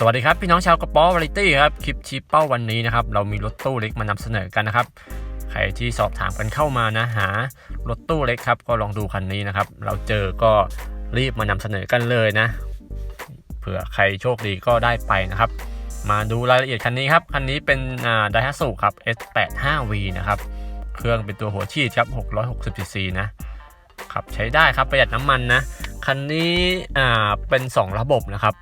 สวัสดีครับ พี่น้องชาวกระป๋อวาไรตี้ครับ คลิปชี้เป้าวันนี้นะครับ เรามีรถตู้เล็กมานำเสนอกันนะครับ ใครที่สอบถามกันเข้ามานะหารถตู้เล็กครับ ก็ลองดูคันนี้นะครับ เราเจอก็รีบมานำเสนอกันเลยนะ เผื่อใครโชคดีก็ได้ไปนะครับ มาดูรายละเอียดคันนี้ครับ คันนี้เป็นไดฮัสุครับ S85V นะครับ เครื่องเป็นตัวหัวฉีดครับ660 cc นะขับใช้ได้ครับประหยัดน้ำมันนะ คันนี้อ่าเป็น 2 ระบบนะครับ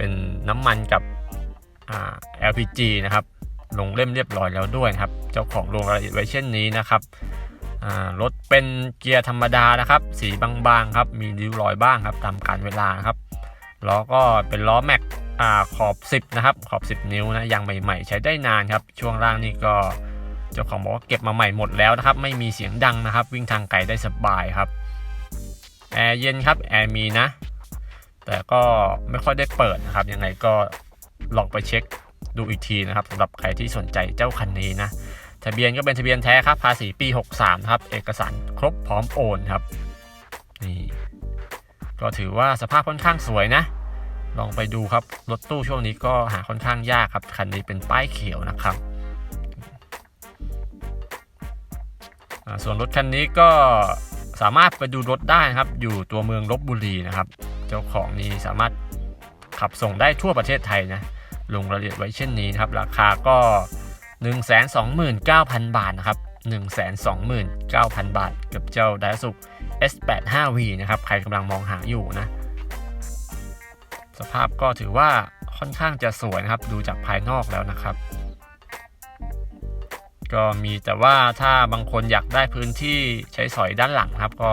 เป็นน้ำมันกับ LPG นะครับลงเล่มเรียบร้อยแล้วด้วยนะครับ เจ้าของลงรายละเอียดไว้เช่นนี้นะครับรถเป็นเกียร์ธรรมดานะครับ สีบางๆครับ มีริ้วรอยบ้างครับตามการเวลานะครับล้อก็เป็นล้อแม็กขอบ 10 นะครับ ขอบ 10 นิ้วนะยังใหม่ ๆ ใช้ได้นานครับ ช่วงล่างนี่ก็เจ้าของบอกว่าเก็บมาใหม่หมดแล้วนะครับ ไม่มีเสียงดังนะครับ วิ่งทางไกลได้สบายครับแอร์เย็นครับแอร์มีนะ แต่ก็ไม่ค่อยได้เปิดนะครับ ยังไงก็ลองไปเช็คดูอีกทีนะครับสำหรับใครที่สนใจเจ้าคันนี้นะทะเบียนก็เป็นทะเบียนแท้ครับภาษีปี 63ครับเอกสารครบพร้อมโอนครับนี่ก็ถือว่าสภาพค่อนข้างสวยนะ ลองไปดูครับ รถตู้ช่วงนี้ก็หาค่อนข้างยากครับ คันนี้เป็นป้ายเขียวนะครับ ส่วนรถคันนี้ก็สามารถไปดูรถได้นะครับ อยู่ตัวเมืองลบบุรีนะครับ เจ้าของนี้สามารถขับส่งได้ทั่วประเทศไทยนะลงรายละเอียดไว้เช่นนี้นะครับ ราคาก็ 129,000 บาทนะครับ 129,000 บาท กับเจ้า d a i s u S85V นะครับ ใครกำลังมองหาอยู่นะ สภาพก็ถือว่าค่อนข้างจะสวยนะครับ ดูจากภายนอกแล้วนะครับ ก็มีแต่ว่าถ้าบางคนอยากได้พื้นที่ใช้สอยด้านหลังครับ ก็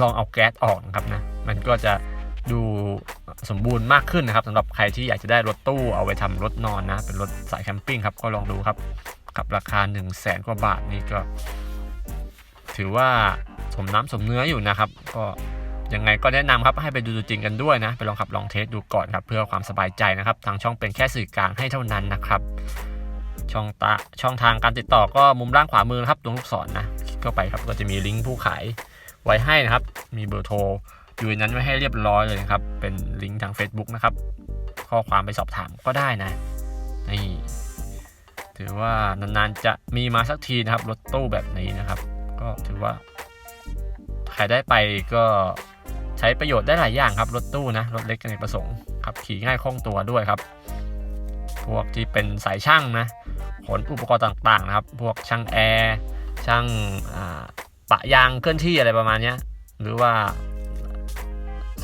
ลองเอาแก๊สออกนะครับนะ มันก็จะ ดูสมบูรณ์มากขึ้นนะครับสำหรับใครที่อยากจะได้รถตู้เอาไว้ทำรถนอนนะ เป็นรถสายแคมปิ้งครับก็ลองดูครับกับราคา 1 0 0 0 0แสนกว่าบาทนี่ก็ ถือว่าสมน้ำสมเนื้ออยู่นะครับ ก็ยังไงก็แนะนำครับให้ไปดูจริงกันด้วยนะ ไปลองขับลองเทสดูก่อนครับ เพื่อความสบายใจนะครับ ทางช่องเป็นแค่สื่อกลางให้เท่านั้นนะครับ ช่องตาช่องทางการติดต่อก็มุมล่างขวามือนะครับตรงลูกศรนะคลิกเข้าไปครับก็จะมีลิงก์ผู้ขายไว้ให้นะครับ มีเบอร์โทร อยู่ในนั้นไว้ให้เรียบร้อยเลยนะครับ เป็นลิงก์ทาง Facebook นะครับ ข้อความไปสอบถามก็ได้นะ นี่ ถือว่านานๆจะมีมาสักทีนะครับ รถตู้แบบนี้นะครับ ก็ถือว่า ใครได้ไปก็ใช้ประโยชน์ได้หลายอย่างครับ รถตู้นะ รถเล็กอเนกประสงค์ขับ ขี่ง่ายคล่องตัวด้วยครับ พวกที่เป็นสายช่างนะ ขนอุปกรณ์ต่างๆนะครับ พวกช่างแอร์ ช่างปะยางเคลื่อนที่อะไรประมาณนี้หรือว่า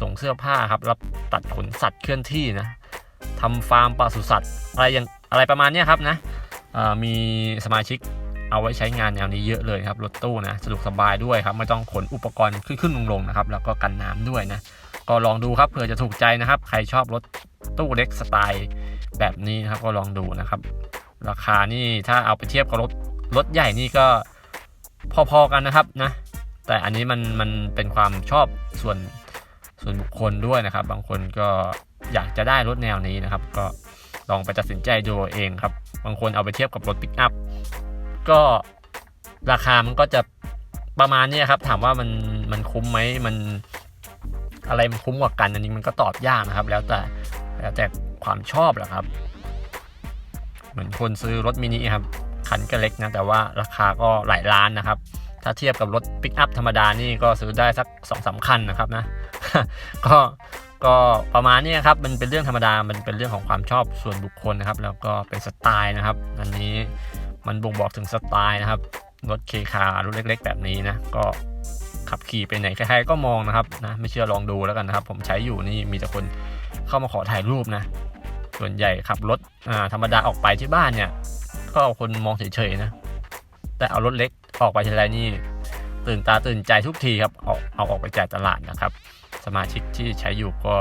ส่งเสื้อผ้าครับ รับตัดขนสัตว์เคลื่อนที่นะทำฟาร์มปศุสัตว์อะไรอย่างอะไรประมาณนี้ครับนะมีสมาชิกเอาไว้ใช้งานแนวนี้เยอะเลยครับรถตู้นะสะดวกสบายด้วยครับไม่ต้องขนอุปกรณ์ขึ้นขึ้นลงลงนะครับแล้วก็กันน้ำด้วยนะก็ลองดูครับเผื่อจะถูกใจนะครับ ใครชอบรถตู้เล็กสไตล์แบบนี้นะครับก็ลองดูนะครับ ราคานี่ถ้าเอาไปเทียบกับรถรถใหญ่นี่ก็พอๆกันนะครับนะแต่อันนี้มันมันเป็นความชอบส่วน ส่วนบุคคลด้วยนะครับ บางคนก็อยากจะได้รถแนวนี้นะครับ ก็ลองไปตัดสินใจดูเองครับ บางคนเอาไปเทียบกับรถปิกอัพก็ราคามันก็จะประมาณนี้ครับ ถามว่ามันมันคุ้มไหมมันอะไรมันคุ้มกว่ากันอันนี้มันก็ตอบยากนะครับ แล้วแต่แล้วแต่ความชอบแหละครับ เหมือนคนซื้อรถมินิครับคันก็เล็กนะแต่ว่าราคาก็หลายล้านนะครับ ถ้าเทียบกับรถปิกอัพธรรมดานี่ก็ซื้อได้สักสองสาคันนะครับนะ ก็ก็ประมาณนี้ครับ มันเป็นเรื่องธรรมดา มันเป็นเรื่องของความชอบส่วนบุคคลนะครับ แล้วก็เป็นสไตล์นะครับ อันนี้มันบ่งบอกถึงสไตล์นะครับ รถเคคารถเล็ก ๆ แบบนี้นะ ก็ขับขี่ไปไหนใครๆก็มองนะครับนะ ไม่เชื่อลองดูแล้วกันนะครับ ผมใช้อยู่นี่มีแต่คนเข้ามาขอถ่ายรูปนะ ส่วนใหญ่ขับรถธรรมดาออกไปที่บ้านเนี่ย ก็คนมองเฉยๆนะ แต่เอารถเล็ก ออกไปทีไรนี่ตื่นตาตื่นใจทุกทีครับเอาเอาออกไปจ่ายตลาดนะครับ สมาชิกที่ใช้อยู่ก็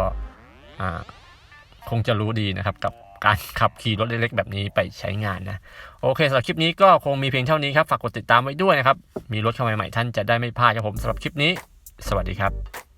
คงจะรู้ดีนะครับกับการขับขี่รถเล็กๆแบบนี้ไปใช้งานนะ โอเคสำหรับคลิปนี้ก็คงมีเพียงเท่านี้ครับ ฝากกดติดตามไว้ด้วยนะครับ มีรถเข้ามาใหม่ๆท่านจะได้ไม่พลาดครับผมสำหรับคลิปนี้ สวัสดีครับ